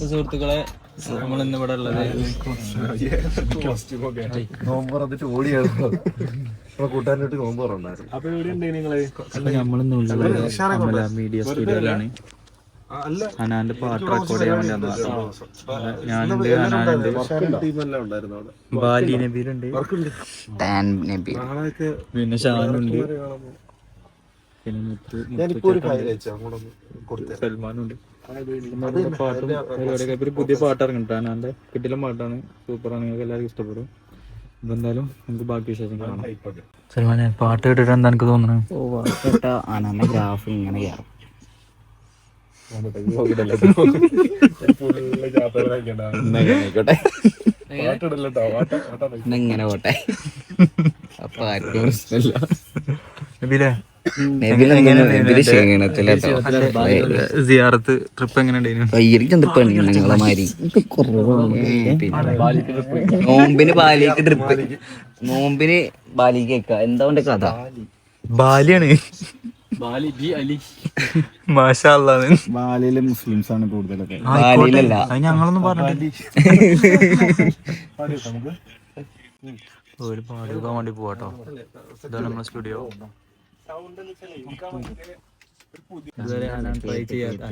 സുഹൃത്തുക്കളെ നമ്മൾ ഇന്ന് ഇവിടെ ഉള്ളത് നോമ്പ് പറഞ്ഞിട്ട് ഓടിയാണ് നോമ്പ് മീഡിയ സ്റ്റുഡിയോയിലാണ് അനാന്റെ പാട്ട് റെക്കോർഡ് ചെയ്യാൻ വേണ്ടി വന്നതാണ് ഞാനുണ്ട് അനാനുണ്ട് ടീമെല്ലാം ഉണ്ടായിരുന്നു അവിടെ? ബാലി നബീലുണ്ട്. പിന്നെ ഷാനുണ്ട്. പിന്നെ മുത്ത് ഞാനിപ്പോ ഒരു കാര്യം അയച്ചു അങ്ങോട്ടൊന്ന് കൊടുത്തേ സൽമാനുണ്ട്. പാട്ടും പരിപാടിയൊക്കെ ഇപ്പൊ ഒരു പുതിയ പാട്ട് ഇറങ്ങിട്ട് എന്റെ കിട്ടിലും പാട്ടാണ്. സൂപ്പറാണ്. നിങ്ങൾക്ക് എല്ലാവർക്കും ഇഷ്ടപ്പെടും. അപ്പൊ എന്തായാലും നമുക്ക് ബാക്കി വിശേഷം കാണാം. സൽമാനെ പാട്ട് കേട്ടിട്ട് എന്താ എനിക്ക് തോന്നുന്നത്? ഓ ഗ്രാഫ് ഇങ്ങനെ കയറും ആയിക്കോട്ടെ ഇങ്ങനെ പോട്ടെ. അപ്പൊ ആർക്കും പ്രശ്നമില്ല. സിയാറത്ത് ട്രിപ്പ് നോമ്പിന് ബാലിക്ക് ട്രിപ്പ്. നോമ്പിന് ബാലിക്ക് എന്താ അവന്റെ കഥ? ബാലിയാണ്. ബാലിയിലെ മുസ്ലിംസ് ആണ് കൂടുതലൊക്കെ ബാലിയിലല്ല. ഞങ്ങളൊന്നും പറഞ്ഞില്ല ഒരു വേണ്ടി പോവാട്ടോ. ഇതാണ് നമ്മുടെ സ്റ്റുഡിയോ. ഇതുവരെ ഹനാൻ ട്രൈ ചെയ്യാത്ത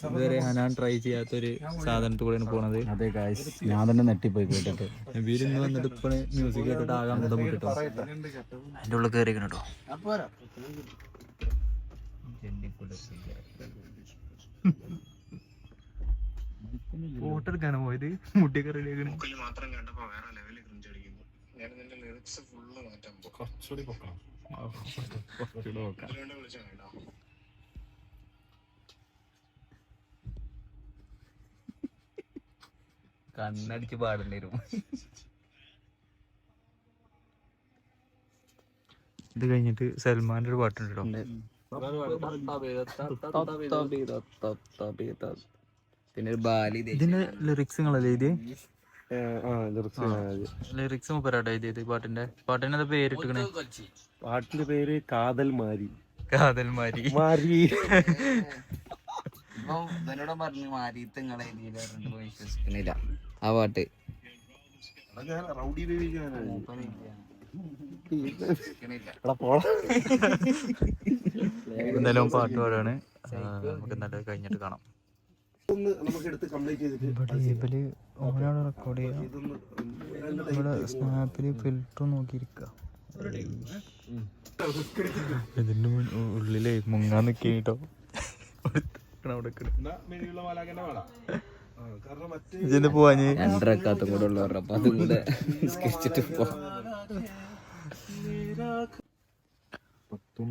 ഇതുവരെ ഹനാൻ ട്രൈ ചെയ്യാത്തൊരു സാധനത്തിൽ കൂടെയാണ് പോണത്. അതെ ഗായ്സ് ഞാൻ തന്നെ നെട്ടിപ്പോയി കേട്ടിട്ട്. വീരുന്ന് വന്നിട്ട് ഇപ്പൊ മ്യൂസിക് കേട്ടിട്ട് ആകാൻ കിട്ടോ അതിന്റെ ഉള്ളിൽ കയറിക്കണം കേട്ടോ ഫോട്ടോ എടുക്കാനോ പോയത്. മുടിയൊക്കെ റെഡി ആക്കണേ. കുറച്ചുകൂടി പൊക്കണം കുറച്ചുകൂടി നോക്കാം കണ്ണടിച്ച് പാടേണ്ടി വരും. ഇത് കഴിഞ്ഞിട്ട് സൽമാന്റെ ഒരു പാട്ടുണ്ട് കേട്ടോ പിന്നെ ഒരു ബാലി. ഇതിന്റെ ലിറിക്സ് നിങ്ങളല്ലേ ആ ലിറിക്സ് മുപ്പരാട്ടോ എഴുതിയത് പാട്ടിന്റെ. പാട്ടിന് പേരിട്ടിക്കണേ? പാട്ടിന്റെ പേര് കാതൽ മാരി കാതൽ മാരി. മാരി ഇവനോട് പറഞ്ഞു വിശ്വസിക്കുന്നില്ല ആ പാട്ട്. എന്തായാലും പാട്ട് പാടാണ് നമുക്ക് നല്ല കഴിഞ്ഞിട്ട് കാണാം. ഇവൽ ഓരോട് റെക്കോർഡ് ചെയ്യാം. ഇതൊന്ന് ഇവിടെ സ്നാപ്പിൽ ഫിൽറ്റർ നോക്കിയിരിക്കുക ഇതിന്റെ ഉള്ളിലേ മുങ്ങാൻ നിക്കേട്ടോ. അവിടെ കാരണം മറ്റേ ഇതിന്റെ പോവാഞ്ഞ് രണ്ടരക്കാത്തും കൂടെ ഉള്ളവരുടെ അപ്പൊ അതും കൂടെ നിസ്കരിച്ചിട്ട് പോ.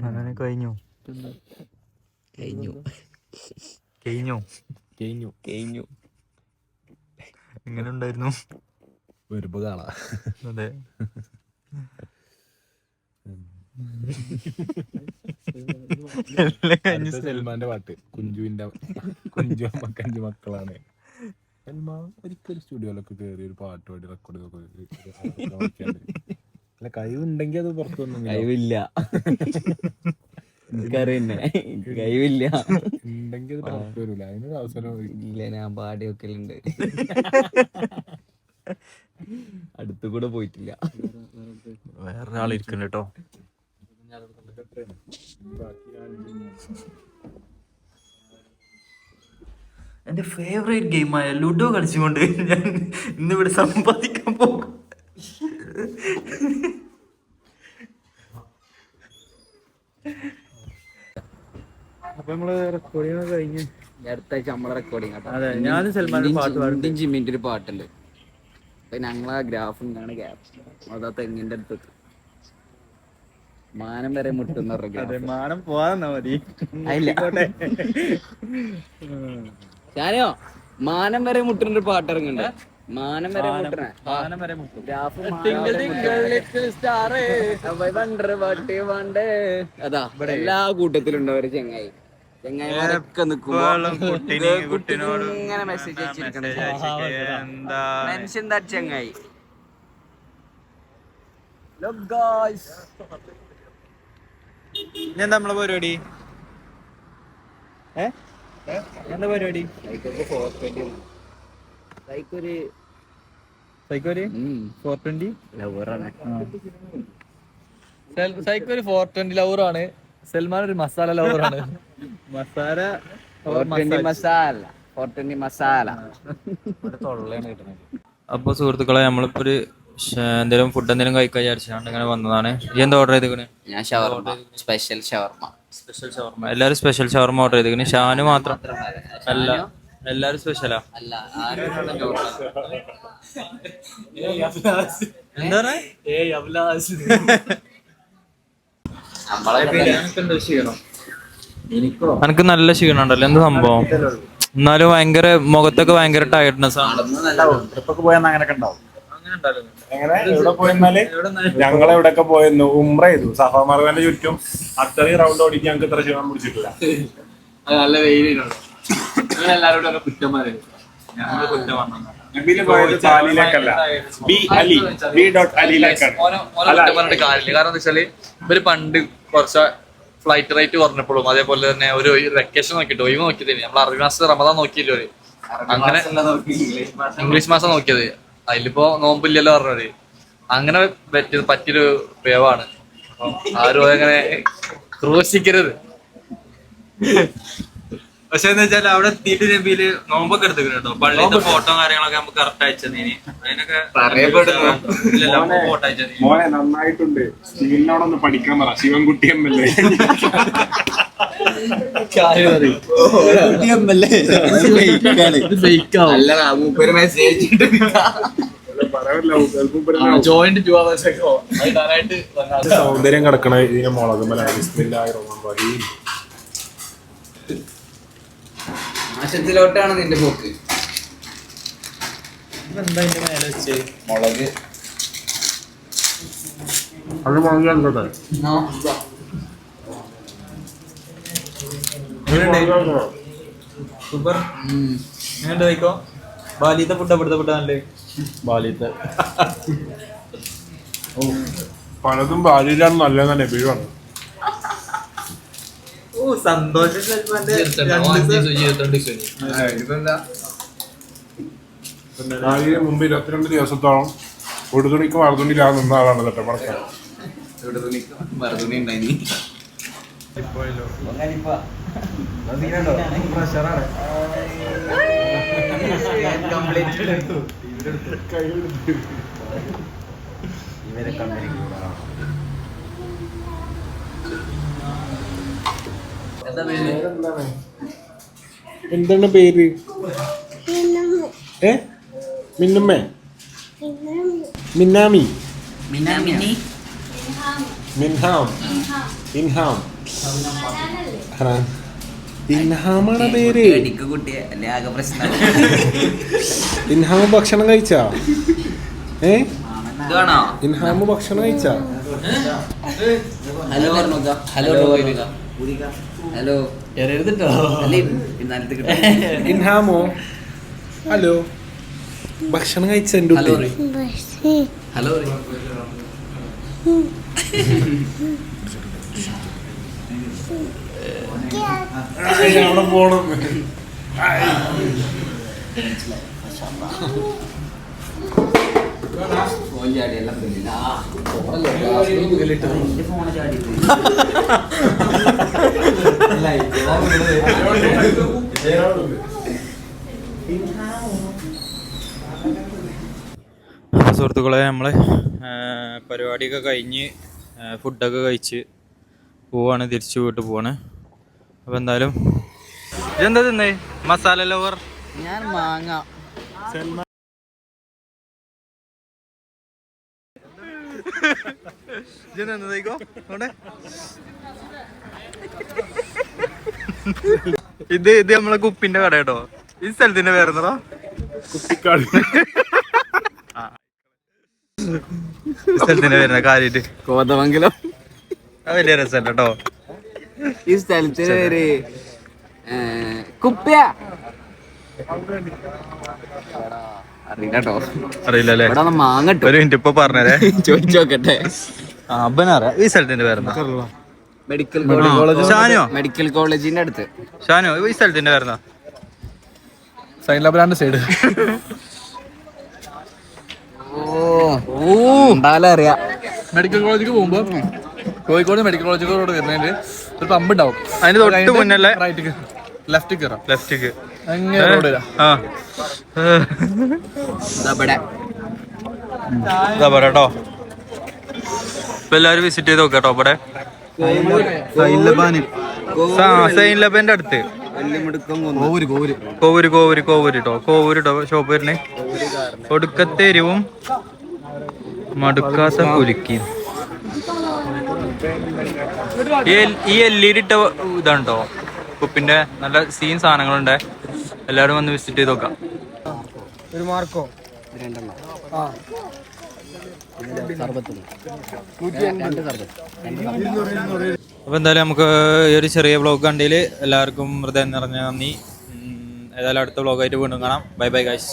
അങ്ങനെ കഴിഞ്ഞു? കഴിഞ്ഞു. കഴിഞ്ഞു? കഴിഞ്ഞു കഴിഞ്ഞു എങ്ങനെ ഉണ്ടായിരുന്നു വരുമ്പോ കാണാ അതെ സൽമാന്റെ പാട്ട്. കുഞ്ചുവിന്റെ കുഞ്ചു അമ്മക്കഞ്ചു മക്കളാണ്. സൽമാൻ ഒരിക്കലും സ്റ്റുഡിയോയിലൊക്കെ കയറി ഒരു പാട്ട് പാടി റെക്കോർഡ് അല്ല കഴിവുണ്ടെങ്കിൽ അത് പുറത്തൊന്നും കഴിവില്ല. എനിക്കറിയന്നെ. എനിക്ക് കഴിവില്ല. ഉണ്ടെങ്കിൽ അത് പുറത്ത് വരൂല. അതിനൊരു അവസരം ഇല്ല ഞാൻ പാടി വെക്കലുണ്ട് അടുത്തു കൂടെ പോയിട്ടില്ല. വേറെ ആളിരിക്കുന്നു കേട്ടോ. എന്റെ ഫേവറേറ്റ് ഗെയിമായ ലുഡോ കളിച്ചുകൊണ്ട് ഞാൻ ഇന്നിവിടെ സമ്പാദിക്കാൻ പോകും. അപ്പൊ നമ്മൾ റെക്കോർഡിങ് കഴിഞ്ഞ്. നമ്മളെ റെക്കോർഡിങ് അതെ, ഞാനും സൽമാനും പാട്ട് പാട്ടുണ്ട്. അപ്പൊ ഞങ്ങളാ ഗ്രാഫ് ഉണ്ടാണ് അതാ തെങ്ങിന്റെ അടുത്ത്. മാനം വരെ മുട്ടുന്ന അതെ മാനം പോവാന്നാ മതി. ഞാനോ മാനം വരെ മുട്ടുന്ന ഒരു പാട്ട് ഇറങ്ങണ്ട മാനം വരെ മുട്ടണ. മാനം വരെ മുട്ടും. അതാ എല്ലാ കൂട്ടത്തിലുണ്ടോ ഒരു ചെങ്ങായി. ഇങ്ങനെ മെസ്സേജ് മെൻഷൻ ദാറ്റ് ചെങ്ങായി? നമ്മളെ പരിപാടി? ഏ? എന്താ പരിപാടി? സൈക്കൊരു ട്വന്റി ലവറാണ് ഫോർ ട്വന്റി ലവറാണ് സൽമാൻ ഒരു മസാല ലവറാണ് മസാല മസാല ഫോർട്ടന്റി മസാല അപ്പൊ സുഹൃത്തുക്കളെ നമ്മളിപ്പോ ഒരു എന്തെങ്കിലും ഫുഡ് എന്തെങ്കിലും കഴിക്കാൻ വിചാരിച്ചാണ്ട് ഇങ്ങനെ വന്നതാണ്. ഇത് എന്താ ഓർഡർ ചെയ്തേക്കണേ? ഞാൻ shawarma. Special shawarma. Special shawarma. എല്ലാരും സ്പെഷ്യൽ ഷവർമ ഓർഡർ ചെയ്തേക്കണേ. ഷാനു മാത്രം. അല്ല എല്ലാരും സ്പെഷ്യലാ അല്ല ആരും എന്താ എനിക്ക്? നല്ല ക്ഷീണം ഉണ്ടല്ലോ. എന്താ സംഭവം? എന്നാലും ഭയങ്കര മുഖത്തൊക്കെ ഭയങ്കര ടയർഡ്നെസ് ആണ്. ട്രിപ്പൊക്കെ പോയാൽ അങ്ങനെയൊക്കെ ഉണ്ടാവും. എങ്ങനെ? എവിടെ പോയെന്നാൽ? ഞങ്ങൾ എവിടെയൊക്കെ പോയെന്നു? ഉംറ ചെയ്തു. സഫാ മറവന്റെ ചുറ്റും അത്രയും റൗണ്ട് ഓടിക്കാൻ ഞങ്ങൾക്ക് ഇത്ര ക്ഷീണം പിടിച്ചിട്ടില്ല. നല്ല വെയിലുണ്ട് എല്ലാവരോടും കുറ്റന്മാര് നബീൽ പോയത് ബാലിയിലേക്കല്ല ബി അലി. ബി ഡോട്ട് അലിയിലേക്കാണ് പറഞ്ഞിട്ട് കാര്യമില്ല. കാരണം എന്താ വെച്ചാൽ ഇവർ പണ്ട് കുറച്ച് ഫ്ലൈറ്റ് റേറ്റ് കുറഞ്ഞപ്പോഴും അതേപോലെ തന്നെ ഒരു വെക്കേഷൻ നോക്കിയിട്ട് ഒഴിവ് നോക്കിയത് നമ്മൾ അറബി മാസം റമദാൻ നോക്കിയില്ലോ അങ്ങനെ ഇംഗ്ലീഷ് മാസം. നോക്കിയത്. അതിലിപ്പോ നോമ്പില്ലല്ലോ പറഞ്ഞത് അങ്ങനെ പറ്റിയത് പറ്റിയൊരു അപ്പം ആരും അങ്ങനെ ക്രൂശിക്കരുത്. പക്ഷെ എന്ന് വെച്ചാൽ അവിടെ എത്തിയിട്ട് നബിയിൽ നോമ്പൊക്കെ എടുത്തിട്ടുണ്ട് കേട്ടോ. ഫോട്ടോ കാര്യങ്ങളൊക്കെ നമുക്ക് കറക്റ്റ് അയച്ചതിന് അതിനൊക്കെ ഫോട്ടോ അയച്ചത് മോനെ നന്നായിട്ടുണ്ട്. സ്റ്റീലിനോടൊന്ന് പഠിക്കാൻ പറ. Sivankutty M L A. അല്ല മൂപ്പര് മെസ്സേജ് ജോയിന്റ് നാശത്തിലോട്ടാണ് നിന്റെ പോക്ക്. മുളക്. അത് മുളക് സൂപ്പർ. എങ്ങനെ കഴിക്കോ ബാലിത്തെ ഫുഡ് ഇവിടുത്തെ ഫുഡ് നല്ലേ ബാലിത്തെ പലതും ബാലിയിലാണ് നല്ലതെന്നാണ് എപ്പോഴും ഓ സന്തോഷം ഭാര്യയെ മുമ്പ് ഇരുപത്തിരണ്ട് ദിവസത്തോളം ഉടുതുണിക്ക് മറുതുണിയിലാണ് നിന്ന ആളാണ് കേട്ടോ മറക്കാം. മറുതുണി ഉണ്ടായി എന്താണ് പേര് ഏ മിന്നുമ്മേ മിന്നാമി മിൻഹാം ഇൻഹാം. ഇൻഹാമാണ് പേര് ഇൻഹാം ഭക്ഷണം കഴിച്ചാ ഏ ഇൻഹാം ഭക്ഷണം കഴിച്ചാ ഹലോ ഹലോ ഹലോ എറിയരുതട്ടോ ഇൻഹാമോ? ഹലോ. ഭക്ഷണം കഴിച്ച എന്റെ ഹലോ ഹലോ അവിടെ പോണം. എല്ലാം പെണ്ണില്ല ഫോൺ ചാടി അപ്പോൾ സുഹൃത്തുക്കളെ നമ്മൾ പരിപാടിയൊക്കെ കഴിഞ്ഞ് ഫുഡൊക്കെ കഴിച്ച് പോവാണ് തിരിച്ചു വീട്ടിൽ പോവാണ്. അപ്പോൾ എന്തായാലും ഇതെന്താ തിന്നേ? മസാല ലവർ ഞാൻ മാങ്ങ. ഇത് ഇത് നമ്മളെ കുപ്പിന്റെ കട കേട്ടോ. ഈ സ്ഥലത്തിന്റെ പേരെന്നോ കുപ്പിക്കാട്. ഈ സ്ഥലത്തിന്റെ പേരുന്ന കാര്യായിട്ട്. കോതമംഗലം. അത് വലിയ രസമല്ല കേട്ടോ. ഈ സ്ഥലത്തിന്റെ പേര് കുപ്പിയ. മാങ്ങട്ടെ അറിയില്ലട്ടോ അറിയില്ലല്ലേ ഇവിടെ ഒരു മിനിറ്റ് ഇപ്പൊ പറഞ്ഞേ ചോദിച്ചോക്കട്ടെ അബനറിയാം ഈ സ്ഥലത്തിന്റെ പേരെന്നാ മെഡിക്കൽ ഷാനോ? മെഡിക്കൽ കോളേജിന്റെ അടുത്ത്. ഷാനോ ഈ സ്ഥലത്തിന്റെ പേരെന്താ? സൈൻ ലബ്രാന്റെ സൈഡ്. അറിയാം. മെഡിക്കൽ കോളേജിലേക്ക് പോകുമ്പോ കോഴിക്കോട് മെഡിക്കൽ കോളേജിലോട് വരുന്നതിന് ഒരു പമ്പ് ഉണ്ടാവും. അതിന് തൊട്ട് മുന്നല്ലേ? റൈറ്റ് ലെഫ്റ്റ് കയറാം ലെഫ്റ്റ് അങ്ങനെ റോഡ് വരാം. ഇതാ പറട്ടോ ഇപ്പൊ എല്ലാരും വിസിറ്റ് ചെയ്ത് നോക്കാം കേട്ടോ ഇവിടെ. സൈൻ ലബന്റെ അടുത്ത്. കോവൂര് കോവൂര്. കോവൂര് കോവൂര് കോവൂര് കേട്ടോ കോവൂര് ഷോപ്പ് വരുന്നേ. ഒടുക്കത്തെ എരിവും മടുക്കാത്ത കുലുക്കി. ഈ എൽ- ഇ ഡി ഇട്ട ഇതാണ് ഉപ്പിന്റെ കുപ്പിന്റെ നല്ല സീൻ സാധനങ്ങളുണ്ട്. എല്ലാവരും വന്ന് വിസിറ്റ് ചെയ്ത് നോക്കാം. അപ്പൊ എന്തായാലും നമുക്ക് ഈ ഒരു ചെറിയ വ്ളോഗ് കണ്ടതിൽ എല്ലാവർക്കും ഹൃദയം നിറഞ്ഞ നന്ദി. ഏതായാലും അടുത്ത വ്ളോഗായിട്ട് വീണ്ടും കാണാം. Bye bye guys